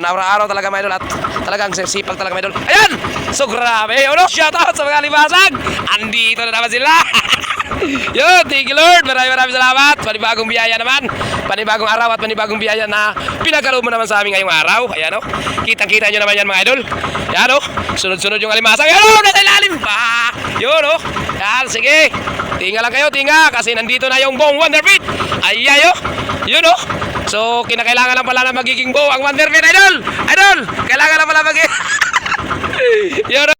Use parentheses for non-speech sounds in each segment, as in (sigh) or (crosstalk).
Araw-araw talaga mga idol at talagang sipag talaga mga idol. Ayan! So grabe, ano? Shout out sa mga libasag! Andito na naman sila! (laughs) Yun, thank you Lord! Maraming maraming salamat! Panibagong biyaya naman! Panibagong araw at panibagong biyaya na pinagkaloob mo naman sa amin ngayong araw. Ayan o, kitang-kita nyo naman yan mga idol. Ayan o, sunod-sunod yung alimasag. Ayan o, nasa ilalim pa! Yun o, yan, sige. Tinga lang kayo, tinga, kasi nandito na yung buong Wonder Feet. Ayayo, yun o. So, kinakailangan lang pala na magiging buo ang Wonder Feet, idol! Idol! Kailangan lang pala magiging... (laughs) yun.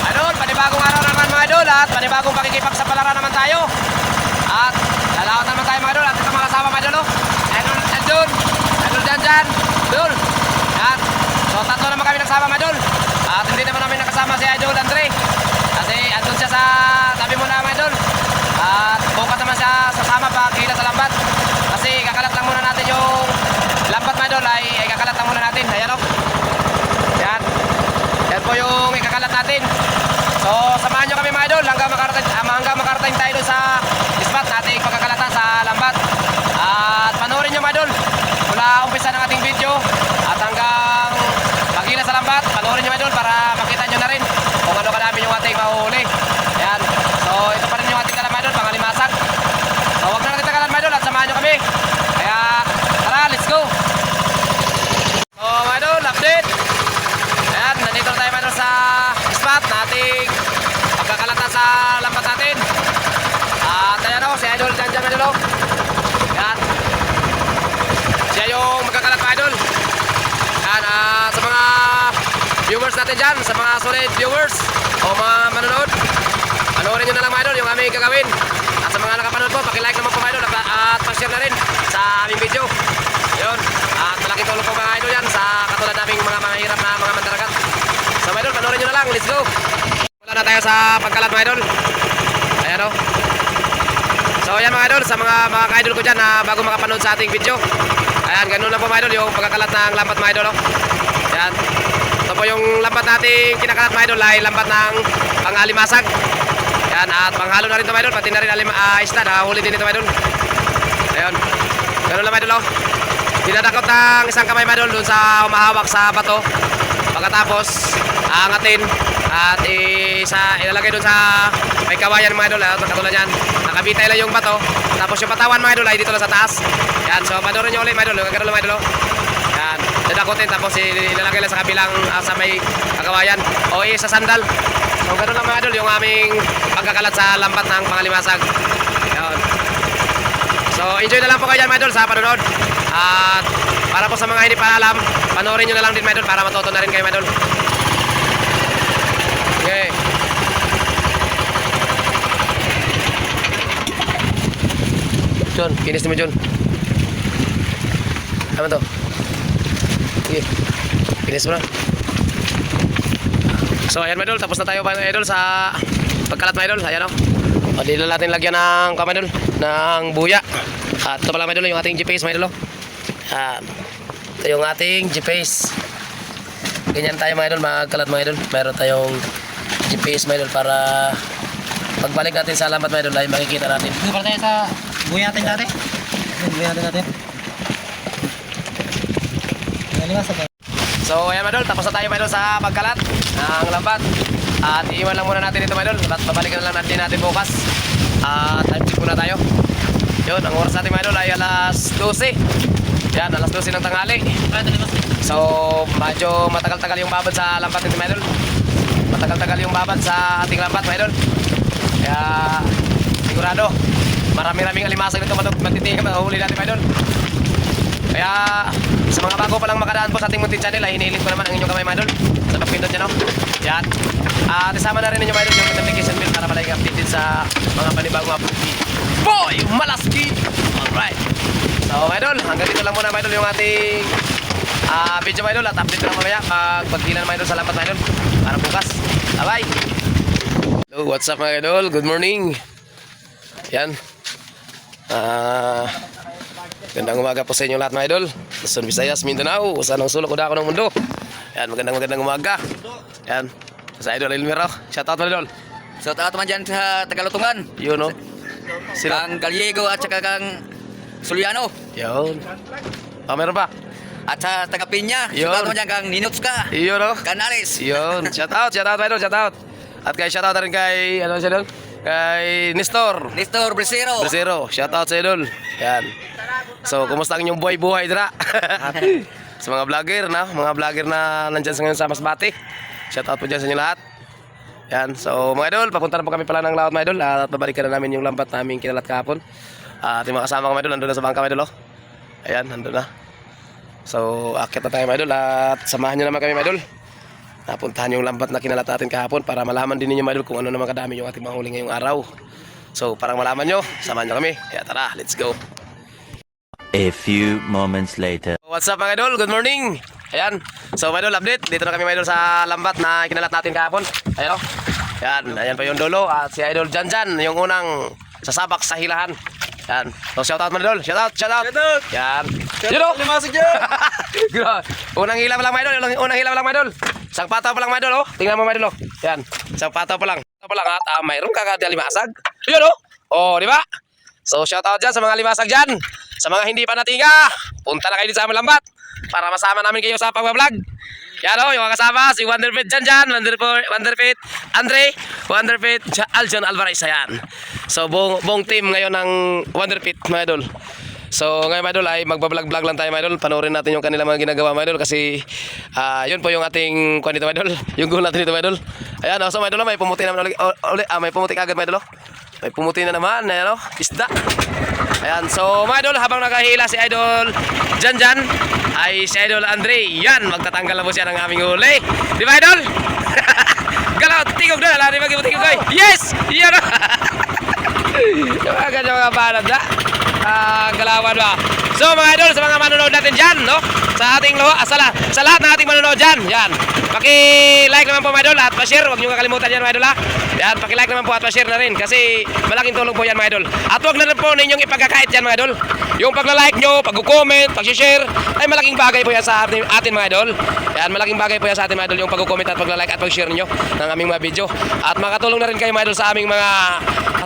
Idol, panibagong at panibagong pakikipagsapalaran naman tayo. At lalawat naman tayo mga idol at ito mga kasama mga idol. oh. Idol dyan. Idol. At so tatlo naman kami nagsama mga idol. At hindi naman namin nakasama si Idol Andre. Kasi andun siya sa tabi mo na mga idol. At bukas naman siya sasama pa kila sa lambat. Kasi kakalat lang muna natin yung lambat mga idol ay, ay kakalat lang muna natin. Ayan o. Yan. Yan po yung ikakalat natin. So, samahan nyo kami mga idol hanggang makarating, ah, hanggang makarating tayo doon sa spot nating pagkakalatan sa lambat. At panoorin nyo mga idol mula umpisa ng ating video at hanggang pagkila sa lambat, panoorin nyo mga idol para makita nyo na rin kung ano kadami yung ating mahuhuli. Yan. So, ito pa rin yung ating dalang mga idol, pangalimasag. So, huwag na natin tagalan mga idol at samahan nyo kami. Kaya, tara, let's go! So, mga idol, update! Ayan, nandito na tayo mga idol sa spot nating pagkakalatan sa lambat natin. At ayan o, si Idol dyan dyan mga idol o. Ayan. Siya yung magkakalat mga idol. Ayan, ah, sa mga viewers natin dyan, sa mga solid viewers o mga manonood, panoorin nyo na lang mga idol yung aming gagawin. At sa mga nakapanood po, pakilike naman po mga idol at, at pa-share na rin sa aming video. Yun. At malaking tulong po mga idol yan sa katulad naming mga mahirap na mga mandaragat. So mga idol, panoorin nyo na lang. Let's go. Wala na tayo sa pagkalat mga idol. Ayan o. So ayan mga idol, sa mga mga ka-idol ko dyan na bago makapanood sa ating video. Ayan, ganun lang po mga idol yung pagkakalat ng lambat mga idol. Oh. Ayan. Ito po yung lambat nating kinakalat mga idol ay lambat ng pangalimasag. Ayan, at panghalo na rin ito mga idol, pati na rin alim, uh, isda, nakahuli din ito mga idol. Ayun. Ganun lang mga idol. Oh. Dinadakot ng isang kamay mga idol dun sa humahawak sa bato. Pagkatapos, aangatin at isa ilalagay dun sa may kawayan mga idol. At katulad yan, nakabitay lang yung bato. Tapos yung patawan mga idol ay dito lang sa taas. Yan, so panoorin nyo ulit mga idol. Lang mga idol. oh. Yan, dadakotin tapos ilalagay lang sa kabilang ah, sa may kawayan o eh, sa sandal. So ganun lang mga idol yung aming pagkakalat sa lambat ng pangalimasag. Yan. So, enjoy na lang po kayo dyan, mga idol, sa panonood. At para po sa mga hindi pa alam, panoorin nyo na lang din, mga idol, para matuto na rin kayo, mga idol. Okay. John, kinis mo, John. Ano to? Sige. Kinis mo na. So, ayan, mga idol, tapos na tayo, mga idol, sa pagkalat, mga. Ayan, o. O, di na natin lagyan ng kamay idol, ng buya. At ito pala mga yung ating GPS mga idol. oh. Yan. Ito yung ating GPS. Ganyan tayo mga magkalat mga. Meron tayong GPS mga para pagbalik natin sa lambat mga idol ay makikita natin. Dito para tayo sa buhatin natin. Buhatin natin. Ako. So ayan mga idol, tapos na tayo mga idol sa pagkalat ng lambat. At iiwan lang muna natin ito mga idol. At babalikan lang natin natin bukas. At time check muna tayo. Yun, ang oras natin mga idol ay alas 12. Yan, alas 12 ng tanghali. Ah. So, medyo matagal-tagal yung babad sa lambat nito, mga idol. Matagal-tagal yung babad sa ating lambat, mga idol. Kaya, sigurado, marami-raming alimasag nito matut- matitingan, mahuli natin, mga idol. Kaya, sa mga bago pa lang makadaan po sa ating muntin channel, ay hinihiling ko naman ang inyong kamay, mga idol. Sa pagpindot nyo, no? Yan. At isama na rin ninyo, mga idol, yung notification bell para palagi updated sa mga panibagong upload. Boy! Malaski! Alright. So, mga idol, hanggang dito lang muna, mga idol, yung ating Ah, video mga idol at update lang mamaya pag pagkila ng mga idol sa lambat mga idol para bukas. Bye-bye! Hello, what's up mga idol? Good morning! Yan. Ah, gandang umaga po sa inyo lahat mga idol. Luzon, Visayas, Mindanao, saan ang sulok ko na ako ng mundo. Yan, magandang magandang umaga. Yan. Sa Idol Elmiro. Shout out mga Idol. So tayo naman dyan sa Tagalutungan. Yun no. Sila. Kang Gallego at saka kang Suliano. Yun. Oh, meron pa? At sa taga Pinya. Yun. So tayo naman dyan kang Ninutska. Yun no. Canales. Yun. Shout out, shout out mga Idol, shout out. At kay shout out rin kay, ano siya doon? Kay Nestor. Nestor Brisero. Brasero, shout out sa Idol. Yan. So, kumusta ang inyong buhay-buhay dira? (laughs) sa mga vlogger na, mga vlogger na nandyan sa ngayon sa Masbate. Shout out po dyan sa inyo lahat. Yan. So, mga idol, papunta na po kami pala ng laot mga idol at babalikan na namin yung lambat namin kinalat kahapon. At yung mga kasama ko mga idol, nandun na sa bangka mga idol. Oh. Ayan, nandun na. So, akit na tayo mga idol at samahan nyo naman kami mga idol. Napuntahan yung lambat na kinalat natin kahapon para malaman din ninyo mga idol kung ano naman kadami yung ating mga huli ngayong araw. So, parang malaman nyo, samahan nyo kami. Kaya tara, let's go. A few moments later. What's up mga idol? Good morning! Ayan. So mga idol, update. Dito na kami mga idol sa lambat na kinalat natin kahapon. Ayan o. Ayan. Ayan pa yung dulo. At si idol Jan Jan, yung unang sasabak sa hilahan. Ayan. So shout out mga idol. Shout out, shout out. Shout out. Yan. Yun o. Limasig! (laughs) Grabe. Unang hila pa lang mga idol. Unang, unang hila pa lang mga idol. Isang pataw pa lang mga idol oh. Tingnan mo mga idol oh. Yan. Isang pataw pa lang. Pataw pa lang at ah, mayroong kagati limasag. Yun oh. Oh, di ba? So shout out dyan sa mga limasag dyan. Sa mga hindi pa natinga, punta na kayo dito sa aming lambat para masama namin kayo sa pagbablog. Yan oh, yung mga kasama, si Wonderfit dyan dyan, Wonderfit, Wonderfit, Andre, Wonderfit, Aljon Alvarez, ayan. So buong, buong team ngayon ng Wonderfit, mga idol. So ngayon mga idol ay magbablog-vlog lang tayo mga idol. Panoorin natin yung kanilang mga ginagawa mga idol kasi ah, yun po yung ating kwan dito mga idol. (laughs) Yung goal natin dito mga idol. Ayan oh, so mga idol may pumuti naman ulit. o- uli, ah, may pumuti agad mga idol. oh. May pumuti na naman, ayan oh, isda. Ayan, so mga idol habang nakahila si idol Jan Jan ay si idol Andre. Yan, magtatanggal na po siya ng aming huli. Di ba idol? (laughs) Galaw, tingog na, lari mag-tingog ko. Yes! Yan oh. (laughs) yung mga ganyan mga banad na. Ah, galawan ba? So mga idol, sa mga manonood natin dyan, no? Sa ating lo, ah, sa, la- sa lahat ng ating manonood dyan, yan. Paki-like naman po mga idol at pa-share. Huwag nyo kakalimutan yan mga idol ha. Yan, paki-like naman po at pa-share na rin kasi malaking tulong po yan mga idol. At huwag na rin po ninyong ipagkakait yan mga idol. Yung pagla-like nyo, pag-comment, pag-share, ay malaking bagay po yan sa atin, atin mga idol. Yan, malaking bagay po yan sa atin mga idol yung pag-comment at pagla-like at pag-share nyo ng aming mga video. At makatulong na rin kayo mga idol sa aming mga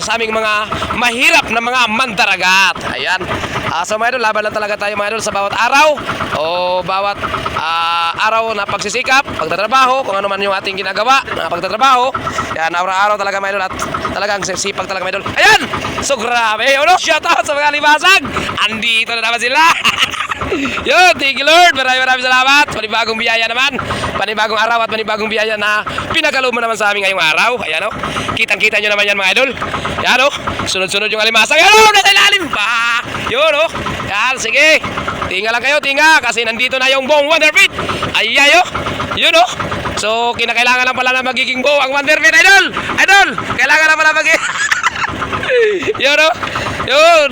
sa aming mga mahirap na mga mandaragat. Ayan. Ah, so mga idol, laban lang talaga tayo mga idol sa bawat araw o bawat ah, araw na pagsisikap, pagtatrabaho, kung ano man yung ating ginagawa na pagtatrabaho. Yan, araw-araw talaga mga idol at talagang sipag talaga mga idol. Ayan! So grabe, ano? Shout out sa mga libasag! Andito na naman sila! (laughs) Yun, thank you Lord. Maraming maraming salamat. Panibagong biyaya naman. Panibagong araw at panibagong biyaya na pinagalo naman sa amin ngayong araw. Ayan o. Kitang-kita nyo naman yan mga idol. Yan o. Sunod-sunod yung alimasag. Yan o. Nasa ilalim pa. Yun o. Yan, sige. Tinga lang kayo, tinga. Kasi nandito na yung buong Wonderfit. Ayay o. Yun o. So, kinakailangan lang pala na magiging buo ang Wonderfit, idol. Idol, kailangan lang pala magiging... (laughs) yun o. Yun.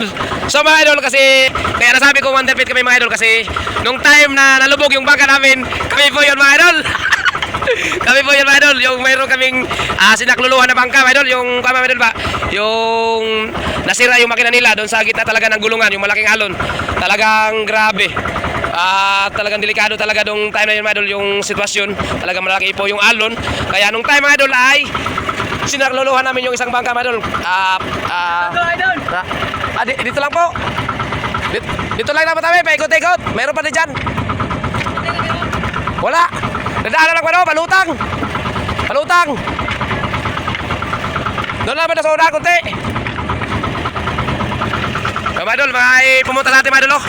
So mga idol kasi, kaya nasabi ko wonderfit kami mga idol kasi nung time na nalubog yung bangka namin, kami po yun mga idol. (laughs) kami po yun mga idol, yung mayroon kaming ah, sinakluluhan na bangka mga idol, yung kama mga idol ba, yung nasira yung makina nila doon sa gitna talaga ng gulungan, yung malaking alon. Talagang grabe. Ah, talagang delikado talaga nung time na yun mga idol, yung sitwasyon. Talagang malaki po yung alon. Kaya nung time mga idol ay sinakluluhan namin yung isang bangka mga idol. Ah, ah, na, ah, di- dito lang po. Dito, dito lang naman kami, paikot-ikot. Meron pa din dyan. Wala. Nadaanan lang ano, palutang. Palutang. Doon naman na sa una, kunti. So, mga idol, mga pumunta natin mga idol, oh.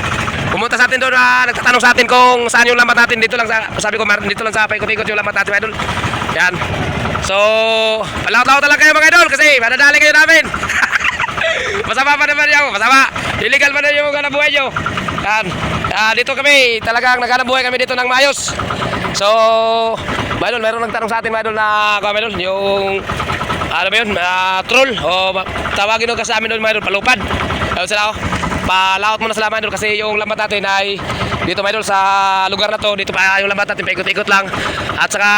Pumunta sa atin doon, ah, nagtatanong sa atin kung saan yung lambat natin. Dito lang sa, sabi ko, dito lang sa paikot-ikot yung lambat natin mga idol. Yan. So, palakot-lakot talaga kayo mga idol kasi madadali kayo namin. (laughs) Masama pa naman yung masama. Illegal pa na yung hanap buhay nyo. Yan. Ah, dito kami, talagang naghanap buhay kami dito ng mayos. So, mga idol, meron nagtanong sa atin mga idol na, mga yung, ano ba yun, ah, troll, o tawagin nyo sa amin doon mga palupad. Ayun sila ako. Palaot muna sila mga idol kasi yung lambat natin ay dito mga idol sa lugar na to. Dito pa yung lambat natin, paikot-ikot lang. At saka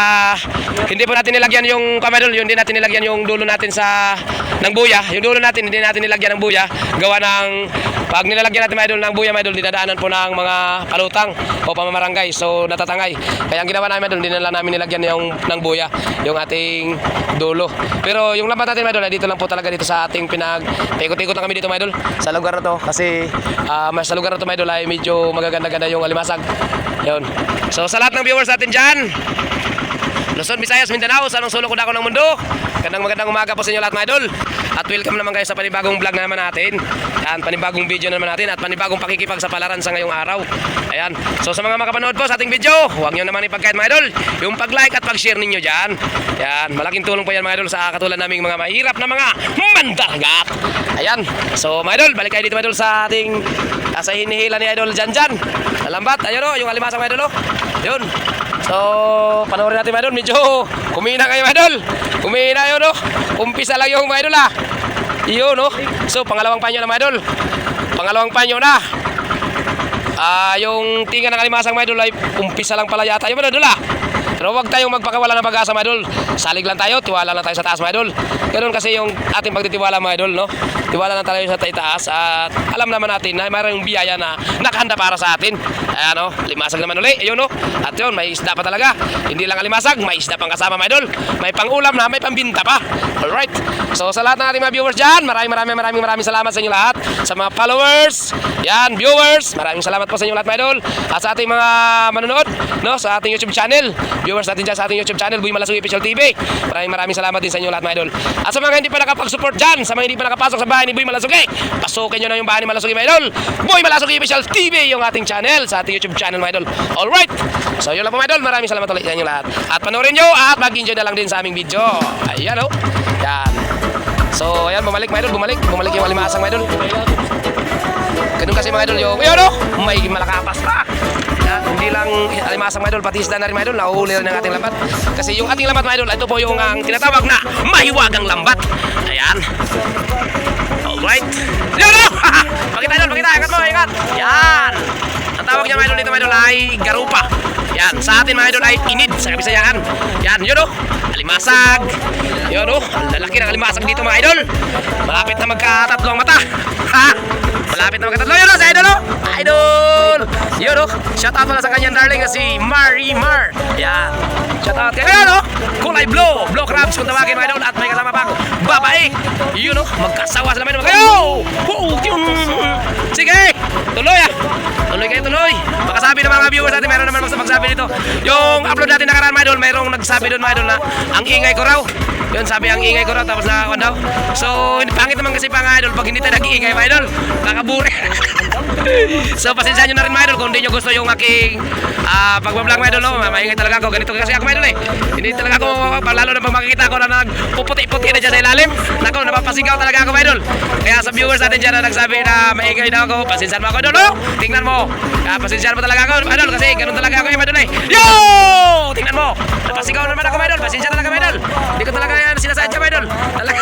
hindi po natin nilagyan yung mga idol, hindi natin nilagyan yung dulo natin sa ng buya. Yung dulo natin hindi natin nilagyan ng buya. Gawa ng pag nilalagyan natin mga idol ng buya mga idol, dinadaanan po ng mga palutang o pamamarangay. So natatangay. Kaya ang ginawa namin mga idol, hindi na namin nilagyan yung ng buya, yung ating dulo. Pero yung lambat natin mga idol, dito lang po talaga dito sa ating pinag paikot-ikot lang kami dito mga idol sa lugar na to kasi ah, mas sa lugar na to mga idol ay medyo magaganda-ganda yung alimasag. Yun. So sa lahat ng viewers natin dyan, Luzon, Visayas, Mindanao, sa anong sulok ko ng mundo. Magandang magandang umaga po sa inyo lahat mga idol. At welcome naman kayo sa panibagong vlog na naman natin. Yan, panibagong video na naman natin at panibagong pakikipagsapalaran sa ngayong araw. Ayan. So sa mga makapanood po sa ating video, huwag nyo naman ipagkait mga idol. Yung pag-like at pag-share ninyo dyan. Yan, malaking tulong po yan mga idol sa katulad naming mga mahirap na mga mandaragat. Ayan. So mga idol, balik kayo dito mga idol sa ating ah, sa hinihila ni idol dyan dyan. Nalambat, ayun o, yung alimasang mga idol o. Yun. So, panoorin natin mga idol. Medyo kumina kayo mga idol. Kumina yun, no? Umpisa lang yung mga idol, ah. Yun, no? So, pangalawang panyo na mga idol. Pangalawang panyo na. Ah, yung tinga ng alimasang mga idol ay umpisa lang pala yata yung mga idol. Pero huwag tayong magpakawala ng pag-asa mga idol. Salig lang tayo, tiwala lang tayo sa taas mga idol. Ganun kasi yung ating pagtitiwala mga idol, no? Tiwala lang tayo sa itaas at alam naman natin na mayroong biyaya na nakahanda para sa atin. Ayan, no? Limasag naman uli, ayun, no? At yun, may isda pa talaga. Hindi lang alimasag, may isda pang kasama mga idol. May pangulam na, may pambinta pa. Alright. So sa lahat ng ating mga viewers dyan, maraming maraming maraming maraming salamat sa inyo lahat. Sa mga followers, yan, viewers, maraming salamat po sa inyo lahat mga idol. At sa ating mga manonood, no, sa ating YouTube channel, viewers natin dyan sa ating YouTube channel, Buy Malasugi Official TV. Maraming maraming salamat din sa inyo lahat mga idol. At sa mga hindi pa nakapag-support dyan, sa mga hindi pa nakapasok sa bahay ni Buy Malasugi, pasukin nyo na yung bahay ni Malasugi mga idol. Buy Malasugi Official TV yung ating channel, sa ating YouTube channel mga idol. Alright. So yun lang po mga idol, maraming salamat ulit sa inyo lahat. At panoorin nyo at mag-enjoy na lang din sa aming video. Ayan o. Yan. So, ayan, bumalik mga idol, bumalik. Bumalik yung alimasang mga idol. Ganun kasi mga idol yung, yun o, may malakapas pa. Yan, hindi lang alimasang mga idol, pati isda na rin mga idol, nahuhuli rin ang ating lambat. Kasi yung ating lambat mga idol, ito po yung ang tinatawag na mahiwagang lambat. Ayan. Alright. Yun o! (laughs) Pakita idol, pakita, ikat mo, ikat. Yan. Ang tawag niya mga idol dito mga idol ay garupa. Yan, sa atin mga idol ay inid sa kabisayaan. Yan, yun o. Alimasag. Yun o. Ang lalaki ng alimasag dito mga idol. Malapit na magkatatlo ang mata. Ha? Malapit na magkatatlo. Yun o, sa idol o. Idol. Yun o. Shout out pala sa kanyang darling na si Marimar. Yan. Shout out kay Ayan o. Kulay blow. Blow crabs kung tawagin mga idol. At may kasama pang babae. Yun o. Magkasawa sila mga idol. Kayo! Sige. Tuloy ah. Tuloy kayo tuloy. Makasabi ng mga viewers natin, meron naman magsabi dito. Yung upload natin nakaraan mga idol, mayroong nagsabi doon mga idol na ang ingay ko raw. Yun sabi ang ingay ko raw tapos na ako daw. So, pangit naman kasi mga idol pag hindi tayo nag-iingay mga idol. Kakaburi. (laughs) so, pasensya nyo na rin mga idol kung hindi nyo gusto yung aking ah pagbablog mga idol. No? Maingay talaga ako. Ganito kasi ako mga idol eh. Hindi talaga ako, lalo na pag makikita ko na nagpuputi-puti na dyan sa ilalim. Nako, napapasigaw talaga ako mga idol. Kaya sa viewers natin dyan na nagsabi na maingay daw ako, pasensya mo ako idol. No? Tingnan mo. Ah, pasensya mo talaga ako idol kasi ganun talaga ako idol eh. Yo! Tingnan mo. Napasigaw naman ako idol. Pasensya talaga idol. Hindi ko talaga yan sinasadya idol. Talaga.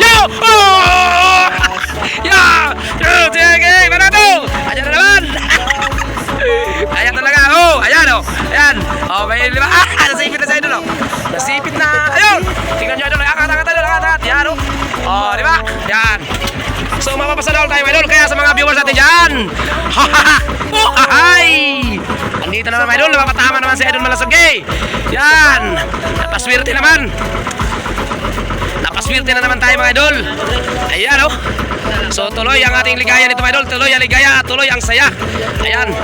Yo! Oh! Yo! Yo! Sige! Manado! Ayan na naman! Ayan talaga, oh! Ayan, oh! Ayan! Oh, may lima. Ah! Nasipit na sa idol, oh! Nasipit na! Ayun! Tingnan nyo, idol. Angat, angat, idol. Angat, angat. Yan, oh! Oh, di ba? Yan! So, mapapasadol tayo, idol. Kaya sa mga viewers (laughs) natin dyan! Ha, ha, ha! Andito naman, idol. Napapatama naman si Idol Malasugi. Yan! Napaswerte naman. Napaswerte na naman tayo mga idol. Ayan oh. So tuloy ang ating ligaya nito mga idol. Tuloy ang ligaya, tuloy ang saya. Ayan.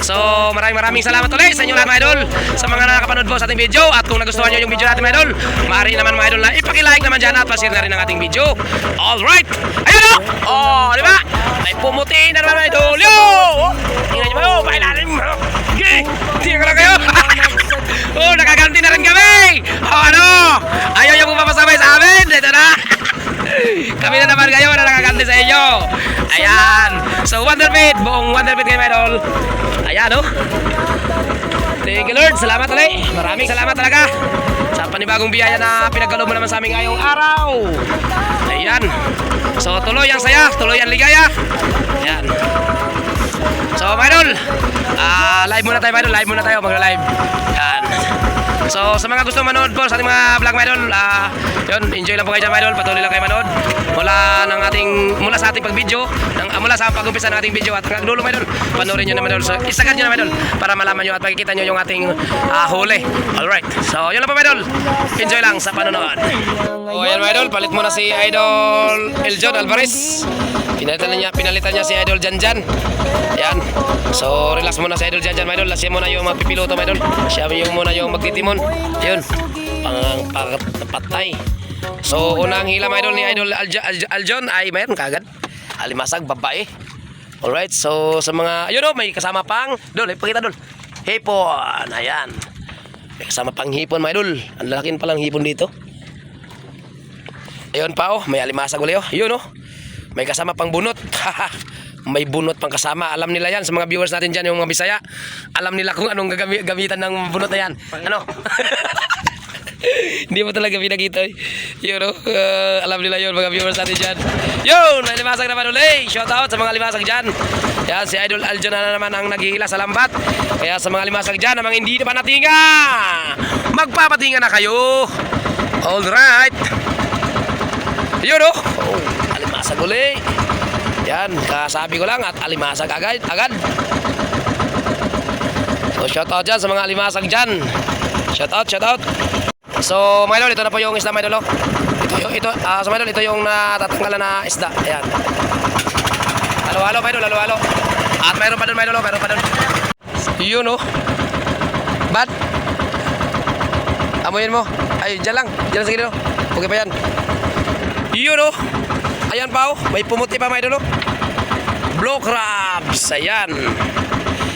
So maraming maraming salamat ulit sa inyo lahat mga idol. Sa mga nakakapanood po sa ating video. At kung nagustuhan nyo yung video natin mga idol, maaari naman mga idol na ipakilike naman dyan at pasir na rin ang ating video. Alright. Ayan oh. Oh, di ba? May pumuti na naman mga idol. Yo! Oh, Tingnan nyo ba? Oh, pailalim. Okay. Tingnan ko lang kayo. (laughs) oh, nakaganti na rin kami. Oh, ano? Ayaw yung papasabay sa amin. Ito na. (laughs) Kami na naman ngayon na nakaganti sa inyo. Ayan. So, Wonderfit. Buong Wonderfit kayo, mga idol. Ayan, oh. Thank you, Lord. Salamat ulit. Maraming salamat talaga panibagong biyaya na pinagkalob mo naman sa amin ngayong araw. Ayan. So, tuloy ang saya, tuloy ang ligaya. Ayan. So, mga idol, ah, live muna tayo, mga. Live muna tayo, mag-live. Yan. So, sa mga gusto manood po sa ating mga vlog, mga idol, ah, yun, enjoy lang po kayo dyan, mga idol. Patuloy lang kayo manood. Mula ng ating, mula sa ating pag-video, ng, mula sa pag-umpisa ng ating video at hanggang dulo, mga idol. Panoorin nyo na, mga idol. So, isagad nyo na, mga idol, para malaman nyo at makikita nyo yung ating ah, huli. Alright. So, yun lang po, mga idol. Enjoy lang sa panonood. So, ayan, mga idol, palit muna si Idol Eljon Alvarez. Pinalitan niya, pinalitan niya si Idol Janjan. Yan. So, relax muna si Idol Janjan, my idol. Siya muna yung magpipiloto, my idol. Siya yung muna yung magtitimon. Yun. Pang, pang patay. So, unang hila, idol, ni Idol Alja, Alja, Aljon ay mayroon kagad. Alimasag, babae. Alright, so sa mga, ayun o, may kasama pang, dol, ipakita dol. Hipon, ayan. May kasama pang hipon, my idol. Ang lalaking palang hipon dito. Ayun pa oh, may alimasag ulit oh. Yun oh. May kasama pang bunot. (laughs) may bunot pang kasama. Alam nila yan sa mga viewers natin dyan, yung mga Bisaya. Alam nila kung anong gagami- gamitan ng bunot na yan. Ano? (laughs) Hindi mo talaga pinakita eh. Yun oh. Uh, alam nila yun mga viewers natin dyan. Yun! Limasag naman ulit. Shout out sa mga limasag dyan. Yan, si Idol Aljon na naman ang naghihila sa lambat. Kaya sa mga limasag dyan, na mga hindi pa natinga, magpapatinga na kayo. Alright. Yun oh. oh alimasag uli. Yan, kasabi ko lang at alimasag agad. agad. So shout out dyan sa mga alimasag dyan. Shout out, shout out. So mga idol, ito na po yung isda mga idol. oh. Ito, ito, ah, so mga idol, ito yung natatanggalan na isda. Ayan. Halo-halo mga idol, halo-halo. At mayroon pa doon mga idol, oh, mayroon pa doon. Yun oh. Bad. Amoyin mo. Ay, dyan lang. Dyan sa gilid oh. Okay pa yan. Yun oh. Ayan pa oh. May pumuti pa may dulo. Blue crabs. Ayan.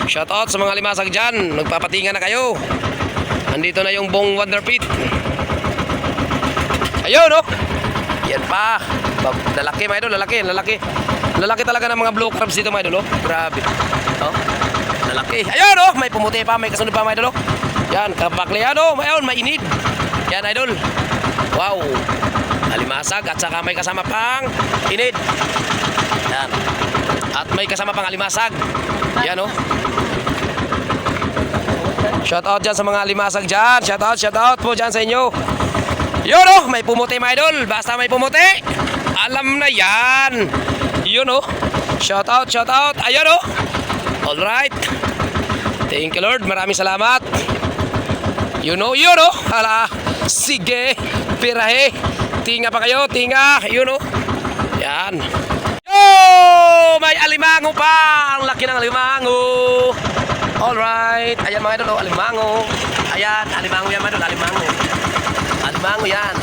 Shout out sa mga limasag dyan. Nagpapatingan na kayo. Nandito na yung Bong Wonder Pit. Ayun oh. Yan pa. Lalaki mga idol. Lalaki. Lalaki. Lalaki talaga ng mga blue crabs dito mga idol oh. Grabe. Oh. Lalaki. Ayun oh. May pumuti pa. May kasunod pa mga idol oh. Yan. Kapaklian oh. Ayun. May inid. Yan idol. Wow. Alimasag at saka may kasama pang inid. Yan. At may kasama pang alimasag. Yan oh. Shout out dyan sa mga alimasag dyan. Shout out, shout out po dyan sa inyo. Yun oh, may pumuti mga idol. Basta may pumuti. Alam na yan. Yun oh. Shout out, shout out. Ayan oh. Alright. Thank you Lord. Maraming salamat. Yun oh, yun oh. Hala. Sige. Pirahe. Tinga pa kayo, tinga. Yun oh. Yan. Yo! May alimango pa. Ang laki ng alimango. Alright. Ayan mga idol, oh, alimango. Ayan, alimango yan mga idol, alimango. Alimango yan.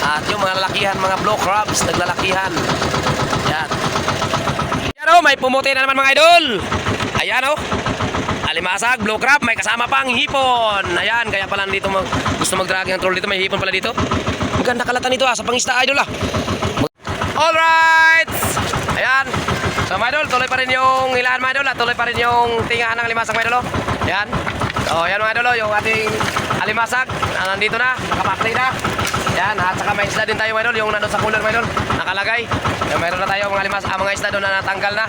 At yung mga lalakihan, mga blow crabs, naglalakihan. Yan. Ayan oh, may pumuti na naman mga idol. Ayan oh. Alimasag, blow crab, may kasama pang hipon. Ayan, kaya pala dito mag, gusto mag-drag ng troll dito, may hipon pala dito. Ang ganda kalatan nito ah, sa pangista idol ah. Alright! Ayan. So mga idol, tuloy pa rin yung hilaan mga idol at tuloy pa rin yung tingahan ng alimasag mga idol. oh. Ayan. So ayan mga idol, oh, yung ating alimasag na nandito na, nakapakli na. Ayan, at saka may isda din tayo mga idol, yung nandun sa cooler mga idol, nakalagay. Yung mayroon na tayo mga alimas, ah, mga isda doon na natanggal na.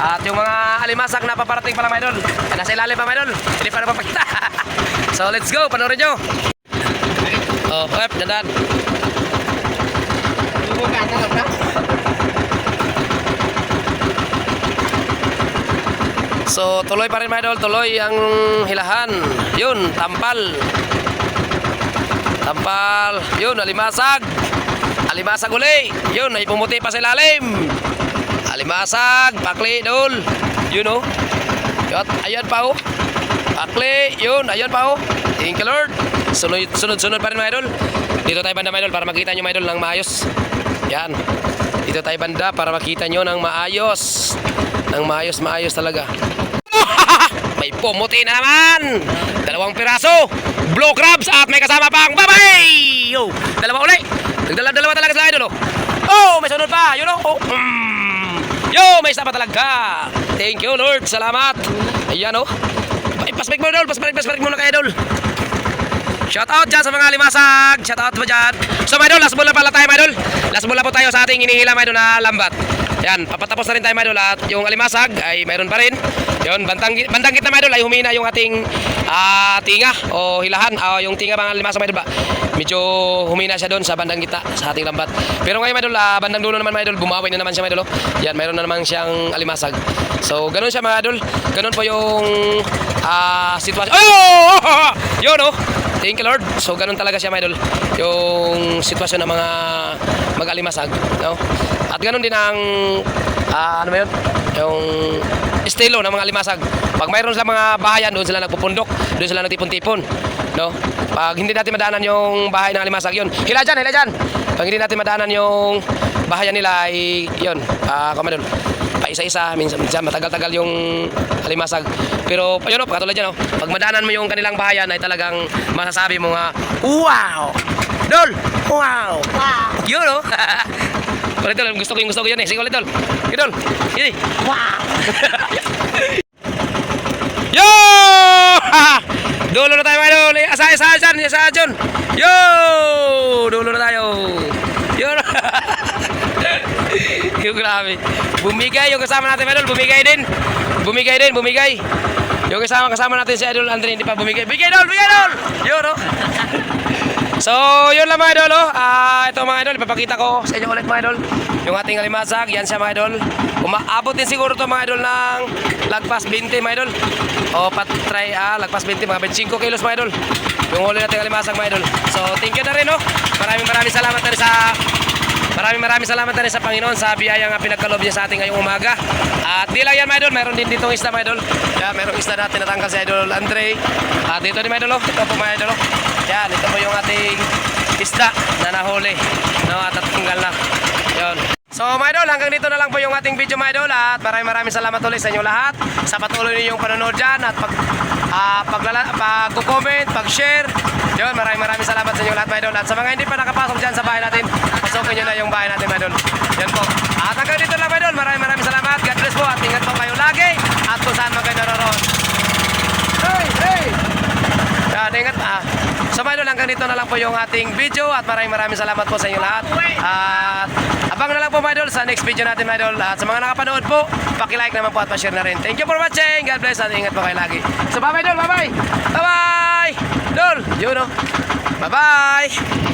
At yung mga alimasag na paparating pa lang mga idol, nasa ilalim pa mga idol, hindi pa napapakita. (laughs) so let's go, panoorin nyo. Oh, web, dandan. So tuloy pa rin mga idol, tuloy ang hilahan. Yun, tampal. Tampal. Yun, alimasag. Alimasag uli. Yun, ay pumuti pa sa ilalim. Alimasag, pakli, dol. Yun oh. Yun, ayan pa oh. Pakli, yun, ayan pa oh. Thank you Lord. Sunod, sunod, sunod pa rin mga idol. Dito tayo banda mga idol para makita nyo mga idol ng maayos. Yan. Dito tayo banda para makita nyo ng maayos. Ng maayos, maayos talaga. (laughs) may pumuti na naman. Dalawang piraso. Blue crabs at may kasama pang babay. Yo, dalawa uli. Nagdala-dalawa talaga sila idol. Oh, oh may sunod pa. Yun oh. oh. Mm. Yo, may isa pa talaga. Thank you Lord. Salamat. Ayan oh. Pasbalik mo idol. Pasbalik, pasbalik muna kay idol. Shout out dyan sa mga limasag. Shout out mo dyan. So, mga idol, last bola pala tayo, mga idol. Last bola po tayo sa ating inihila, mga idol, na lambat. Yan, papatapos na rin tayo mga idol at yung alimasag ay mayroon pa rin. Yun, bandang, bandang gitna mga idol ay humina yung ating ah, tinga o hilahan. Ah, yung tinga mga alimasag mga idol ba? Medyo humina siya doon sa bandang gitna sa ating lambat. Pero ngayon mga idol, ah, bandang dulo naman mga idol, bumawi na naman siya mga idol. oh. Yan, mayroon na naman siyang alimasag. So, ganun siya mga idol. Ganun po yung ah, sitwasyon. Oh! Yun oh! Thank you Lord. So, ganun talaga siya mga idol. Yung sitwasyon ng mga mag-alimasag. No? At ganun din ang ah, ano ba yun? Yung estilo ng mga limasag. Pag mayroon sa mga bahayan, doon sila nagpupundok, doon sila nagtipon-tipon. No? Pag hindi natin madaanan yung bahay ng alimasag, yun. Hila dyan, hila dyan. Pag hindi natin madaanan yung bahayan nila, ay yun. Ah, uh, doon. Pa isa-isa, minsan, minsan matagal-tagal yung alimasag. Pero, yun o, katulad yan o. Pag madaanan mo yung kanilang bahayan, ay talagang masasabi mo nga, Wow! Dol! Wow! Wow! Yun o. (laughs) Ulit dol, gusto ko yung gusto ko yan eh. Sige ulit dol. Sige dol. Sige. Wow! (laughs) Yo! (laughs) Dulo na tayo mga idol. Asa, asa, asa, asa, dyan. Yo! Dulo na tayo. Yo! (laughs) yung grabe. Bumigay yung kasama natin mga idol. Bumigay din. Bumigay din, bumigay. Yung kasama kasama natin si Idol Andre hindi pa bumigay. Bigay dol, bigay dol. Yo, no? So, yun lang mga idol, oh. Ah, ito mga idol, ipapakita ko sa inyo ulit mga idol. Yung ating alimasag, yan siya mga idol. Umaabot din siguro to mga idol ng lagpas 20 mga idol. O pat try ah, lagpas 20 mga 25 kilos mga idol. Yung huli nating alimasag mga idol. So, thank you na rin, oh. Maraming maraming salamat na rin sa Maraming maraming salamat na rin sa Panginoon sa biyaya nga pinagkaloob niya sa ating ngayong umaga. At di lang yan, mga idol. Meron din ditong isda, mga idol. Yeah, merong isda natin natangkal si Idol Andre. At dito din, mga idol. oh. Ito po, mga idol. oh. Yan, ito po yung ating isda na nahuli. No, at natanggal na. Yun. So mga idol, hanggang dito na lang po yung ating video mga idol at maraming maraming salamat ulit sa inyo lahat sa patuloy ninyong panonood dyan at pag, ah, paglala, pag-comment, pag-share. Yun, maraming maraming salamat sa inyo lahat mga idol. At sa mga hindi pa nakapasok dyan sa bahay natin, pasukin nyo na yung bahay natin mga idol. Yan po. At hanggang dito lang mga idol, maraming maraming salamat. God bless po at ingat po kayo lagi at kung saan man kayo naroon. Hey, hey! Yan, ingat ah. So mga idol, hanggang dito na lang po yung ating video at maraming maraming salamat po sa inyo lahat. At abang na lang po mga idol sa next video natin mga idol. At sa mga nakapanood po, paki-like naman po at pa-share na rin. Thank you for watching. God bless at ingat po kayo lagi. So bye bye idol, bye bye. Bye bye. Idol, you know. Bye bye.